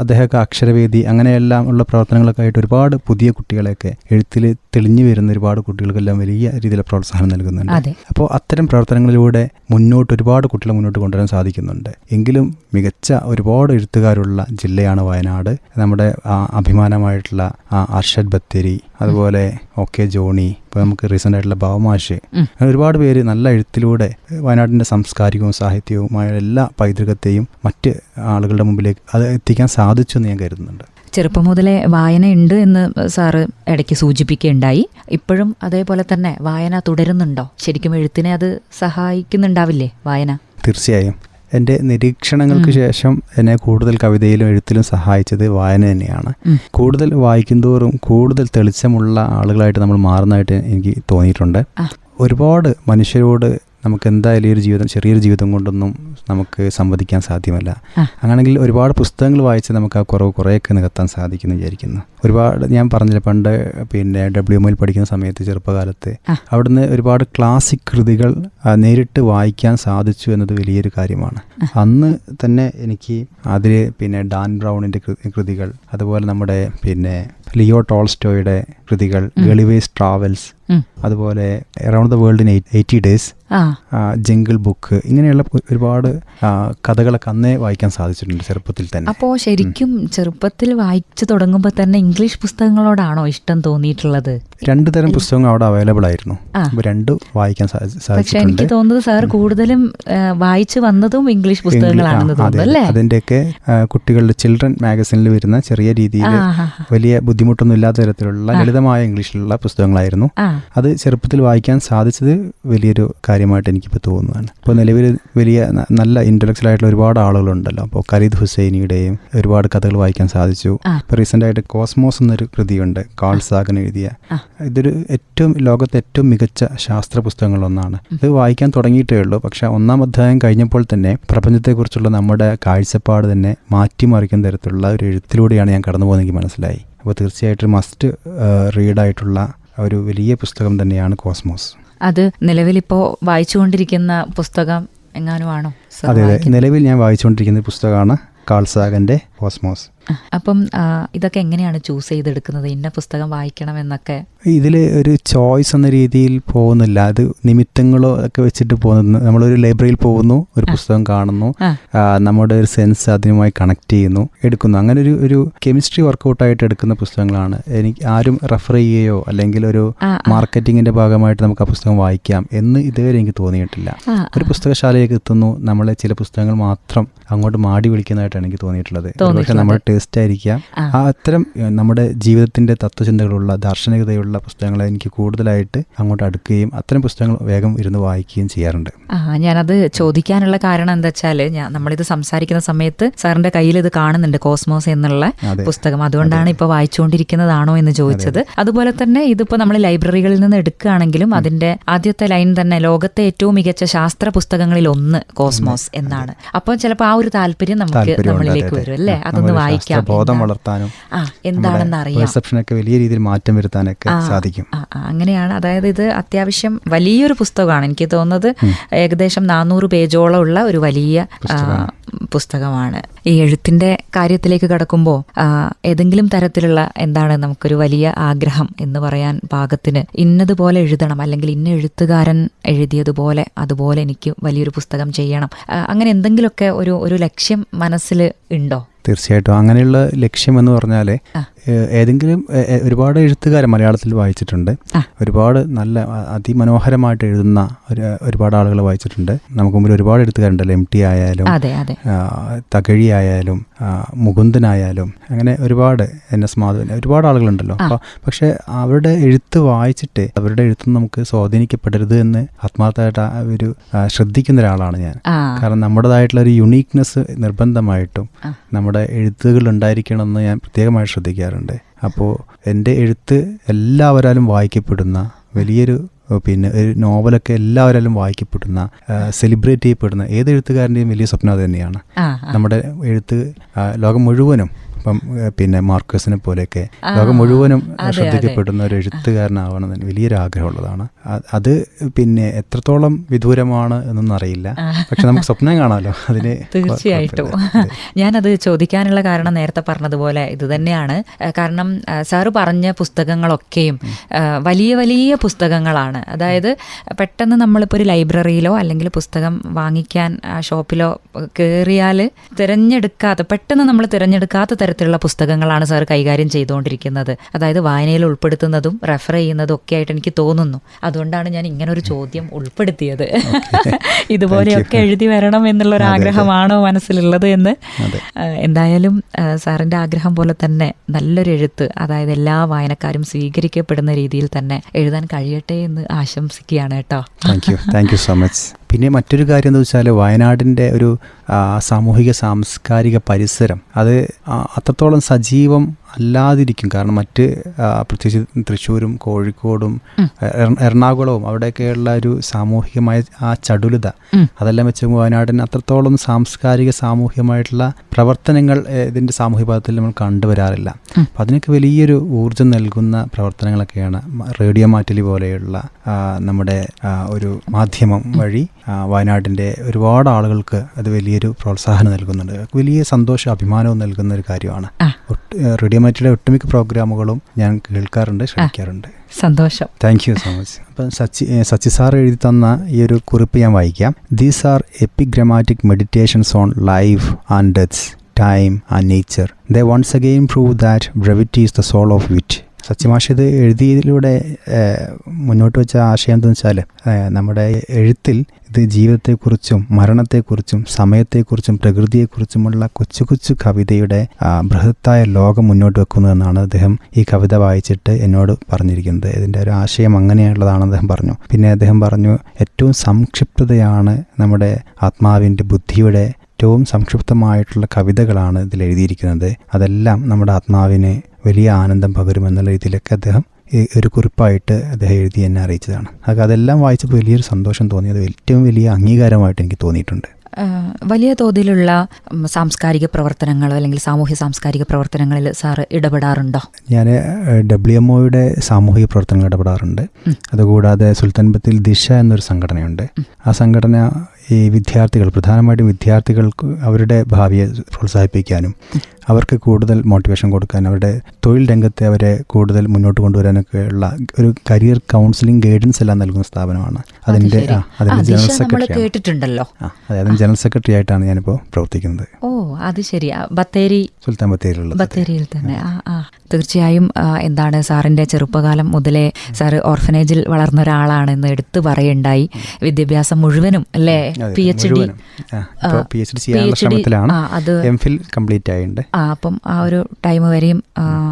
അദ്ദേഹമൊക്കെ അക്ഷരവേദി അങ്ങനെയെല്ലാം ഉള്ള പ്രവർത്തനങ്ങളൊക്കെ ആയിട്ട് ഒരുപാട് പുതിയ കുട്ടികളെയൊക്കെ എഴുത്തിൽ തെളിഞ്ഞു വരുന്ന ഒരുപാട് കുട്ടികൾക്കെല്ലാം വലിയ രീതിയിൽ പ്രോത്സാഹനം നൽകുന്നുണ്ട്. അപ്പോൾ അത്തരം പ്രവർത്തനങ്ങളിലൂടെ മുന്നോട്ട് ഒരുപാട് കുട്ടികളെ മുന്നോട്ട് കൊണ്ടുവരാൻ സാധിക്കുന്നുണ്ട്. എങ്കിലും മികച്ച ഒരുപാട് എഴുത്തുകാരുള്ള ജില്ലയാണ് വയനാട്. നമ്മുടെ അഭിമാനമായിട്ടുള്ള അർഷദ് ബത്തേരി അതുപോലെ ഒക്കെ ജോണി ഇപ്പോൾ നമുക്ക് റീസെന്റ് ആയിട്ടുള്ള ഭവമാഷ് ഒരുപാട് പേര് നല്ല എഴുത്തിലൂടെ വയനാടിന്റെ സാംസ്കാരികവും സാഹിത്യവുമായ എല്ലാ പൈതൃകത്തെയും മറ്റ് ആളുകളുടെ മുമ്പിലേക്ക് അത് എത്തിക്കാൻ സാധിച്ചു എന്ന് ഞാൻ കരുതുന്നുണ്ട്. ചെറുപ്പം മുതലേ വായന ഉണ്ട് എന്ന് സാറ് ഇടയ്ക്ക് സൂചിപ്പിക്കുകയുണ്ടായി. ഇപ്പോഴും അതേപോലെ തന്നെ വായന തുടരുന്നുണ്ടോ? ശരിക്കും എഴുത്തിനെ അത് സഹായിക്കുന്നുണ്ടാവില്ലേ വായന? തീർച്ചയായും. എന്റെ നിരീക്ഷണങ്ങൾക്ക് ശേഷം എന്നെ കൂടുതൽ കവിതയിലും എഴുത്തിലും സഹായിച്ചത് വായന തന്നെയാണ്. കൂടുതൽ വായിക്കുന്തോറും കൂടുതൽ തെളിച്ചമുള്ള ആളുകളായിട്ട് നമ്മൾ മാറുന്നതായിട്ട് എനിക്ക് തോന്നിയിട്ടുണ്ട്. ഒരുപാട് മനുഷ്യരോട് നമുക്ക് എന്തായാലും ഈ ഒരു ജീവിതം ചെറിയൊരു ജീവിതം കൊണ്ടൊന്നും നമുക്ക് സംവദിക്കാൻ സാധ്യമല്ല. അങ്ങനെയാണെങ്കിൽ ഒരുപാട് പുസ്തകങ്ങൾ വായിച്ച് നമുക്ക് ആ കുറവ് കുറേയൊക്കെ നികത്താൻ സാധിക്കുന്നു വിചാരിക്കുന്നു. ഒരുപാട് ഞാൻ പറഞ്ഞില്ല പണ്ട് പിന്നെ ഡബ്ല്യു എമ്മിൽ പഠിക്കുന്ന സമയത്ത് ചെറുപ്പകാലത്ത്. അവിടുന്ന് ഒരുപാട് ക്ലാസിക് കൃതികൾ നേരിട്ട് വായിക്കാൻ സാധിച്ചു എന്നത് വലിയൊരു കാര്യമാണ്. അന്ന് തന്നെ എനിക്ക് അതിൽ പിന്നെ ഡാൻ ബ്രൗണിന്റെ കൃതികൾ അതുപോലെ നമ്മുടെ പിന്നെ ലിയോ ടോൾസ്റ്റോയുടെ കൃതികൾ ഗളിവേസ് ട്രാവൽസ്. അതുപോലെ around the world in eighty days jungle book ഇങ്ങനെയുള്ള ഒരുപാട് കഥകളൊക്കെ അന്നേ വായിക്കാൻ സാധിച്ചിട്ടുണ്ട് ചെറുപ്പത്തിൽ തന്നെ. അപ്പോ ശരിക്കും ചെറുപ്പത്തിൽ വായിച്ചു തുടങ്ങുമ്പോൾ തന്നെ ഇംഗ്ലീഷ് പുസ്തകങ്ങളോടാണോ ഇഷ്ടം തോന്നിയിട്ടുള്ളത്? രണ്ടു തരം പുസ്തകങ്ങൾ അവിടെ അവൈലബിൾ ആയിരുന്നു. രണ്ടും വായിക്കാൻ പക്ഷെ എനിക്ക് തോന്നുന്നത് സാർ കൂടുതലും വായിച്ചു വന്നതും ഇംഗ്ലീഷ് പുസ്തകങ്ങളാണെന്ന് തോന്നുന്നു. അല്ലേ? അതിന്റെയൊക്കെ കുട്ടികളുടെ ചിൽഡ്രൻ മാഗസിനിൽ വരുന്ന ചെറിയ രീതിയിൽ. വലിയ ബുദ്ധിമുട്ടൊന്നും ഇല്ലാത്ത തരത്തിലുള്ള ലളിതമായ ഇംഗ്ലീഷിലുള്ള പുസ്തകങ്ങളായിരുന്നു. അത് ചെറുപ്പത്തിൽ വായിക്കാൻ സാധിച്ചത് വലിയൊരു കാര്യമായിട്ട് എനിക്കിപ്പോൾ തോന്നുന്നതാണ് ഇപ്പോൾ നിലവിൽ വലിയ നല്ല ഇന്റലക്ച്വൽ ആയിട്ടുള്ള ഒരുപാട് ആളുകളുണ്ടല്ലോ. അപ്പോൾ കരീദ് ഹുസൈനിയുടെയും ഒരുപാട് കഥകൾ വായിക്കാൻ സാധിച്ചു. ഇപ്പോൾ റീസെന്റ് ആയിട്ട് കോസ്മോസ് എന്നൊരു കൃതിയുണ്ട് കാൾ സാഗൻ എഴുതിയ. ഇതൊരു ഏറ്റവും ലോകത്തെ ഏറ്റവും മികച്ച ശാസ്ത്ര പുസ്തകങ്ങളൊന്നാണ് ഇത് വായിക്കാൻ തുടങ്ങിയിട്ടേ ഉള്ളൂ. പക്ഷേ ഒന്നാം അധ്യായം കഴിഞ്ഞപ്പോൾ തന്നെ പ്രപഞ്ചത്തെക്കുറിച്ചുള്ള നമ്മുടെ കാഴ്ചപ്പാട് തന്നെ മാറ്റിമറിക്കുന്ന തരത്തിലുള്ള ഒരു എഴുത്തിലൂടെയാണ് ഞാൻ കടന്നു പോകുന്നതെങ്കിൽ മനസ്സിലായി. അപ്പോൾ തീർച്ചയായിട്ടും മസ്റ്റ് റീഡായിട്ടുള്ള ഒരു വലിയ പുസ്തകം തന്നെയാണ് കോസ്മോസ്. അത് നിലവിലിപ്പോ വായിച്ചുകൊണ്ടിരിക്കുന്ന പുസ്തകം എങ്ങാനുമാണോ? അതെ അതെ. നിലവിൽ ഞാൻ വായിച്ചുകൊണ്ടിരിക്കുന്ന പുസ്തകമാണ് കാൾസാഗന്റെ കോസ്മോസ്. അപ്പം ഇതൊക്കെ എങ്ങനെയാണ് ചൂസ് ചെയ്തെടുക്കുന്നത്? ഇന്ന പുസ്തകം വായിക്കണം എന്നൊക്കെ. ഇതിൽ ഒരു ചോയ്സ് എന്ന രീതിയിൽ പോകുന്നില്ല. അത് നിമിത്തങ്ങളോ ഒക്കെ വെച്ചിട്ട് പോകുന്നു. നമ്മളൊരു ലൈബ്രറിയിൽ പോകുന്നു ഒരു പുസ്തകം കാണുന്നു നമ്മുടെ ഒരു സെൻസ് അതിനുമായി കണക്ട് ചെയ്യുന്നു എടുക്കുന്നു. അങ്ങനെ ഒരു ഒരു കെമിസ്ട്രി വർക്കൗട്ടായിട്ട് എടുക്കുന്ന പുസ്തകങ്ങളാണ്. എനിക്ക് ആരും റെഫർ ചെയ്യുകയോ അല്ലെങ്കിൽ ഒരു. മാർക്കറ്റിങ്ങിന്റെ ഭാഗമായിട്ട് നമുക്ക് ആ പുസ്തകം വായിക്കാം എന്ന് ഇതുവരെ എനിക്ക് തോന്നിയിട്ടില്ല. ഒരു പുസ്തകശാലയിലേക്ക് എത്തുന്നു. നമ്മളെ ചില പുസ്തകങ്ങൾ മാത്രം അങ്ങോട്ട് മാടി വിളിക്കുന്നതായിട്ടാണ് എനിക്ക് തോന്നിയിട്ടുള്ളത്. പക്ഷേ. നമ്മുടെ ടേസ്റ്റ് ആയിരിക്കാം. ആ. അത്തരം നമ്മുടെ ജീവിതത്തിന്റെ തത്വചിന്തകളുള്ള ദാർശനികതയുള്ള പുസ്തകങ്ങളെ എനിക്ക് കൂടുതലായിട്ട് അങ്ങോട്ട് അടുക്കുകയും അത്തരം പുസ്തകങ്ങൾ വേഗം ഇരുന്ന് വായിക്കുകയും ചെയ്യാറുണ്ട്. ആ ഞാനത് ചോദിക്കാനുള്ള കാരണം എന്താ വെച്ചാൽ ഞാൻ നമ്മളിത് സംസാരിക്കുന്ന സമയത്ത് സാറിന്റെ കയ്യിൽ ഇത് കാണുന്നുണ്ട് കോസ്മോസ് എന്നുള്ള പുസ്തകം. അതുകൊണ്ടാണ് ഇപ്പൊ വായിച്ചുകൊണ്ടിരിക്കുന്നതാണോ എന്ന് ചോദിച്ചത്. അതുപോലെ തന്നെ ഇതിപ്പോ നമ്മൾ ലൈബ്രറികളിൽ നിന്ന് എടുക്കുകയാണെങ്കിലും അതിന്റെ ആദ്യത്തെ ലൈൻ തന്നെ ലോകത്തെ ഏറ്റവും മികച്ച ശാസ്ത്ര പുസ്തകങ്ങളിൽ ഒന്ന് കോസ്മോസ് എന്നാണ്. അപ്പോൾ ചിലപ്പോൾ ആ ഒരു താല്പര്യം നമുക്ക് നമ്മളിലേക്ക് വരും അതെ. അല്ലേ? അതൊന്ന് വായിക്കാം ബോധം വളർത്താനും എന്താണെന്ന് അറിയാം പെർസെപ്ഷനൊക്കെ വലിയ രീതിയിൽ മാറ്റം വരുത്താനൊക്കെ സാധിക്കും. അങ്ങനെയാണ്. അതായത് ഇത് അത്യാവശ്യം വലിയൊരു പുസ്തകമാണ്. എനിക്ക് തോന്നുന്നത് ഏകദേശം നാനൂറ് പേജോളം ഉള്ള ഒരു വലിയ പുസ്തകമാണ്. ഈ എഴുത്തിന്റെ കാര്യത്തിലേക്ക് കടക്കുമ്പോൾ ഏതെങ്കിലും തരത്തിലുള്ള എന്താണ് നമുക്കൊരു വലിയ ആഗ്രഹം എന്ന് പറയാൻ പാകത്തിന് ഇന്നതുപോലെ എഴുതണം അല്ലെങ്കിൽ ഇന്ന എഴുത്തുകാരൻ എഴുതിയതുപോലെ അതുപോലെ എനിക്ക് വലിയൊരു പുസ്തകം ചെയ്യണം. അങ്ങനെ എന്തെങ്കിലുമൊക്കെ ഒരു ഒരു ലക്ഷ്യം മനസ്സിൽ ഉണ്ടോ? തീർച്ചയായിട്ടും. അങ്ങനെയുള്ള ലക്ഷ്യം എന്ന് പറഞ്ഞാൽ. ഏതെങ്കിലും ഒരുപാട് എഴുത്തുകാരെ മലയാളത്തിൽ വായിച്ചിട്ടുണ്ട്. ഒരുപാട് നല്ല അതിമനോഹരമായിട്ട് എഴുതുന്ന ഒരുപാട് ആളുകൾ വായിച്ചിട്ടുണ്ട്. നമുക്ക് മുമ്പിൽ ഒരുപാട് എഴുത്തുകാരുണ്ടല്ലോ എം ടി ആയാലും അതെ അതെ ആ, തകഴി ആയാലും മുകുന്ദനായാലും അങ്ങനെ ഒരുപാട് എൻ എസ് മാധവൻ ഒരുപാട് ആളുകളുണ്ടല്ലോ. അപ്പൊ അപ്പോൾ പക്ഷേ അവരുടെ എഴുത്ത് വായിച്ചിട്ട് അവരുടെ എഴുത്തും നമുക്ക് സ്വാധീനിക്കപ്പെടരുത് എന്ന് ആത്മാർത്ഥമായിട്ട് ഒരു ശ്രദ്ധിക്കുന്ന ഒരാളാണ് ഞാൻ. കാരണം നമ്മുടേതായിട്ടുള്ള ഒരു യുണീക്നെസ് നിർബന്ധമായിട്ടും. നമ്മുടെ എഴുത്തുകൾ ഉണ്ടായിരിക്കണമെന്ന് ഞാൻ പ്രത്യേകമായി ശ്രദ്ധിക്കാറുണ്ട്. അപ്പോൾ എന്റെ എഴുത്ത് എല്ലാവരാലും വായിക്കപ്പെടുന്ന വലിയൊരു പിന്നെ ഒരു നോവലൊക്കെ എല്ലാവരും വായിക്കപ്പെടുന്ന സെലിബ്രേറ്റ് ചെയ്യപ്പെടുന്ന ഏത് എഴുത്തുകാരന്റെയും വലിയ സ്വപ്നം അത് തന്നെയാണ്. നമ്മുടെ എഴുത്ത് ലോകം മുഴുവനും ഇപ്പം പിന്നെ മാർക്കസിനെ പോലെയൊക്കെ ലോകം മുഴുവനും ശ്രദ്ധിക്കപ്പെടുന്ന ഒരു എഴുത്തുകാരനാവണം എന്ന് വലിയൊരു ആഗ്രഹമുള്ളതാണ് അത് പിന്നെ എത്രത്തോളം വിദൂരമാണ് എന്നൊന്നും അറിയില്ല പക്ഷെ നമുക്ക് സ്വപ്നം കാണാമല്ലോ അതിന് (laughs) തീർച്ചയായിട്ടും. (laughs) ഞാനത് ചോദിക്കാനുള്ള കാരണം നേരത്തെ പറഞ്ഞതുപോലെ ഇത് തന്നെയാണ്. കാരണം സാറ് പറഞ്ഞ പുസ്തകങ്ങളൊക്കെയും വലിയ വലിയ പുസ്തകങ്ങളാണ്. അതായത് പെട്ടെന്ന് നമ്മളിപ്പോൾ ഒരു ലൈബ്രറിയിലോ അല്ലെങ്കിൽ പുസ്തകം വാങ്ങിക്കാൻ ഷോപ്പിലോ കയറിയാൽ തിരഞ്ഞെടുക്കാത്ത പെട്ടെന്ന് നമ്മൾ തിരഞ്ഞെടുക്കാത്ത തരത്തിലുള്ള പുസ്തകങ്ങളാണ് സാർ കൈകാര്യം ചെയ്തുകൊണ്ടിരിക്കുന്നത്. അതായത് വായനയിൽ ഉൾപ്പെടുത്തുന്നതും റെഫർ ചെയ്യുന്നതും ഒക്കെ ആയിട്ട് എനിക്ക് തോന്നുന്നു. അതുകൊണ്ടാണ് ഞാൻ ഇങ്ങനെ ഒരു ചോദ്യം ഉൾപ്പെടുത്തിയത്. ഇതുപോലെയൊക്കെ എഴുതി വരണം എന്നുള്ള ഒരു ആഗ്രഹമാണോ മനസ്സിലുള്ളത് എന്ന്. എന്തായാലും സാറിന്റെ സാറിന്റെ ആഗ്രഹം പോലെ തന്നെ നല്ലൊരു എഴുത്ത് അതായത് എല്ലാ വായനക്കാരും സ്വീകരിക്കപ്പെടുന്ന രീതിയിൽ തന്നെ എഴുതാൻ കഴിയട്ടെ എന്ന് ആശംസിക്കുകയാണ് കേട്ടോ. Thank you thank you so much പിന്നെ മറ്റൊരു കാര്യം എന്ന് വെച്ചാൽ വയനാടിന്റെ ഒരു സാമൂഹിക സാംസ്കാരിക പരിസരം. അത് അത്രത്തോളം സജീവം അല്ലാതിരിക്കും. കാരണം മറ്റ് പ്രത്യേകിച്ച് തൃശ്ശൂരും കോഴിക്കോടും എറ- എറണാകുളവും അവിടെയൊക്കെയുള്ള ഒരു സാമൂഹികമായ ആ ചടുലത. അതെല്ലാം വെച്ച് വയനാടിന് അത്രത്തോളം സാംസ്കാരിക സാമൂഹികമായിട്ടുള്ള പ്രവർത്തനങ്ങൾ ഇതിന്റെ സാമൂഹ്യ പദത്തിൽ നമ്മൾ കണ്ടുവരാറില്ല. അപ്പം അതിനൊക്കെ വലിയൊരു ഊർജം നൽകുന്ന പ്രവർത്തനങ്ങളൊക്കെയാണ് റേഡിയോ മാറ്റലി പോലെയുള്ള നമ്മുടെ ഒരു മാധ്യമം വഴി വയനാടിന്റെ ഒരുപാട് ആളുകൾക്ക് അത് വലിയൊരു പ്രോത്സാഹനം നൽകുന്നുണ്ട്. വലിയ സന്തോഷം അഭിമാനവും നൽകുന്ന ഒരു കാര്യമാണ്. ആ. ഒട്ട്- റേഡിയോ മാറ്റിലെ ഒട്ടുമിക്ക പ്രോഗ്രാമുകളും ഞാൻ കേൾക്കാറുണ്ട് ശ്രമിക്കാറുണ്ട്. സന്തോഷം. താങ്ക് യു സോ മച്ച് അപ്പം സച്ചി സച്ചി സാർ എഴുതി തന്ന ഈ ഒരു കുറിപ്പ് ഞാൻ വായിക്കാം. These are epigrammatic meditations on life and death time and nature the once again prove that brevity is the soul of wit സത്യമാഷ് ഇത് എഴുതിയതിലൂടെ മുന്നോട്ട് വെച്ച ആശയം എന്താണെന്ന് വെച്ചാൽ നമ്മുടെ എഴുത്തിൽ ഇത് ജീവിതത്തെക്കുറിച്ചും മരണത്തെക്കുറിച്ചും സമയത്തെക്കുറിച്ചും പ്രകൃതിയെക്കുറിച്ചുമുള്ള കൊച്ചു കൊച്ചു കവിതയുടെ ബൃഹത്തായ ലോകം മുന്നോട്ട് വെക്കുന്നതെന്നാണ് അദ്ദേഹം ഈ കവിത വായിച്ചിട്ട് എന്നോട് പറഞ്ഞിരിക്കുന്നത്. ഇതിന്റെ ഒരു ആശയം അങ്ങനെയുള്ളതാണെന്ന് അദ്ദേഹം പറഞ്ഞു. പിന്നെ അദ്ദേഹം പറഞ്ഞു ഏറ്റവും സംക്ഷിപ്തതയാണ് നമ്മുടെ ആത്മാവിന്റെ ബുദ്ധിയുടെ ഏറ്റവും സംക്ഷിപ്തമായിട്ടുള്ള കവിതകളാണ് ഇതിൽ എഴുതിയിരിക്കുന്നത്. അതെല്ലാം നമ്മുടെ ആത്മാവിന് വലിയ ആനന്ദം പകരുമെന്നുള്ള രീതിയിലൊക്കെ അദ്ദേഹം ഒരു കുറിപ്പായിട്ട് അദ്ദേഹം എഴുതി എന്നെ അറിയിച്ചതാണ്. അത് അതെല്ലാം വായിച്ചപ്പോൾ വലിയൊരു സന്തോഷം തോന്നി അത് ഏറ്റവും വലിയ അംഗീകാരമായിട്ട് എനിക്ക് തോന്നിയിട്ടുണ്ട്. വലിയ തോതിലുള്ള സാംസ്കാരിക പ്രവർത്തനങ്ങളോ അല്ലെങ്കിൽ സാമൂഹ്യ സാംസ്കാരിക പ്രവർത്തനങ്ങളിൽ സാറ് ഇടപെടാറുണ്ടോ? ഞാൻ ഡബ്ല്യു എം ഒയുടെ സാമൂഹിക പ്രവർത്തനങ്ങൾ ഇടപെടാറുണ്ട്. അതുകൂടാതെ സുൽത്താൻ ബത്തിൽ ദിശ എന്നൊരു സംഘടനയുണ്ട്. ആ സംഘടന ഈ വിദ്യാർത്ഥികൾ പ്രധാനമായിട്ടും വിദ്യാർത്ഥികൾക്ക് അവരുടെ ഭാവിയെ പ്രോത്സാഹിപ്പിക്കാനും അവർക്ക് കൂടുതൽ മോട്ടിവേഷൻ കൊടുക്കാൻ അവരുടെ തൊഴിൽ രംഗത്തെ അവരെ കൂടുതൽ മുന്നോട്ട് കൊണ്ടുവരാനൊക്കെ ഉള്ള ഒരു കരിയർ കൗൺസിലിംഗ് ഗൈഡൻസ് എല്ലാം നൽകുന്ന സ്ഥാപനമാണ്. അതിന്റെ അതിന്റെ അതിന്റെ ജനറൽ സെക്രട്ടറി കേട്ടിട്ടുണ്ടല്ലോ. അതെ ജനറൽ സെക്രട്ടറി ആയിട്ടാണ് ഞാനിപ്പോൾ പ്രവർത്തിക്കുന്നത്. ഓ അത് ശരി. ബത്തേരി. സുൽത്താൻ ബത്തേരിയിലുള്ള ബത്തേരിയിൽ തന്നെ. തീർച്ചയായും എന്താണ് സാറിന്റെ ചെറുപ്പകാലം മുതലേ സാറ് ഓർഫനേജിൽ വളർന്ന ഒരാളാണെന്ന് എടുത്തു പറയുണ്ടായി. വിദ്യാഭ്യാസം മുഴുവനും അല്ലേ? P H D P H D ചെയ്യാനുള്ള ശ്രമത്തിലാണ് എം ഫിൽ കംപ്ലീറ്റ് ആയിട്ടുണ്ട് അപ്പം ആ ഒരു ടൈം വരെയും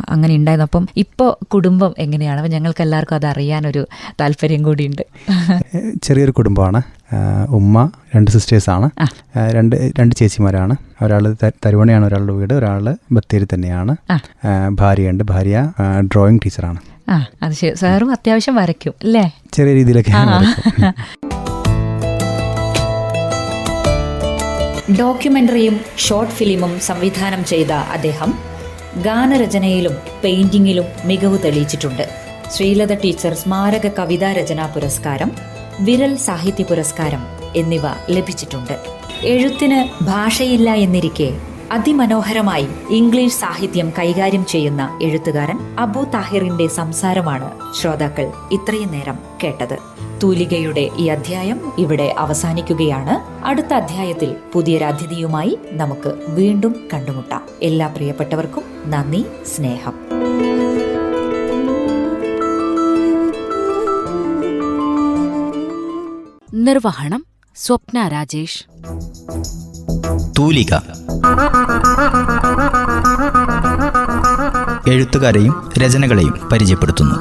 അങ്ങനെ ഉണ്ടായിരുന്നു. അപ്പം ഇപ്പോൾ കുടുംബം എങ്ങനെയാണ്? അപ്പം ഞങ്ങൾക്ക് എല്ലാവർക്കും അത് അറിയാനൊരു താല്പര്യം കൂടിയുണ്ട്. ചെറിയൊരു കുടുംബമാണ്. ഉമ്മ രണ്ട് സിസ്റ്റേഴ്സാണ്. രണ്ട് രണ്ട് ചേച്ചിമാരാണ്. ഒരാൾ തരുവണയാണ് ഒരാളുടെ വീട് ഒരാൾ ബത്തേരി തന്നെയാണ്. ഭാര്യയുണ്ട്. ഭാര്യ ഡ്രോയിങ് ടീച്ചറാണ് ആ അത് ശരി. സാറും അത്യാവശ്യം വരയ്ക്കും അല്ലേ? ചെറിയ രീതിയിലൊക്കെ (laughs) ഡോക്യുമെന്ററിയും ഷോർട്ട് ഫിലിമും സംവിധാനം ചെയ്ത അദ്ദേഹം ഗാനരചനയിലും പെയിന്റിങ്ങിലും മികവ് തെളിയിച്ചിട്ടുണ്ട്. ശ്രീലത ടീച്ചർ സ്മാരക കവിതാ രചനാ പുരസ്കാരം വിരൽ സാഹിത്യ പുരസ്കാരം എന്നിവ ലഭിച്ചിട്ടുണ്ട്. എഴുത്തിന് ഭാഷയില്ല എന്നിരിക്കെ അതിമനോഹരമായി ഇംഗ്ലീഷ് സാഹിത്യം കൈകാര്യം ചെയ്യുന്ന എഴുത്തുകാരൻ അബു താഹിറിന്റെ സംസാരമാണ് ശ്രോതാക്കൾ ഇത്രയും നേരം കേട്ടത്. തൂലികയുടെ ഈ അധ്യായം ഇവിടെ അവസാനിക്കുകയാണ്. അടുത്ത അധ്യായത്തിൽ പുതിയൊരതിഥിയുമായി നമുക്ക് വീണ്ടും കണ്ടുമുട്ടാം. എല്ലാ പ്രിയപ്പെട്ടവർക്കും നന്ദി സ്നേഹം. നിർവഹണം സ്വപ്ന രാജേഷ്. തൂലിക. എഴുത്തുകാരെയും രചനകളെയും പരിചയപ്പെടുത്തുന്നു.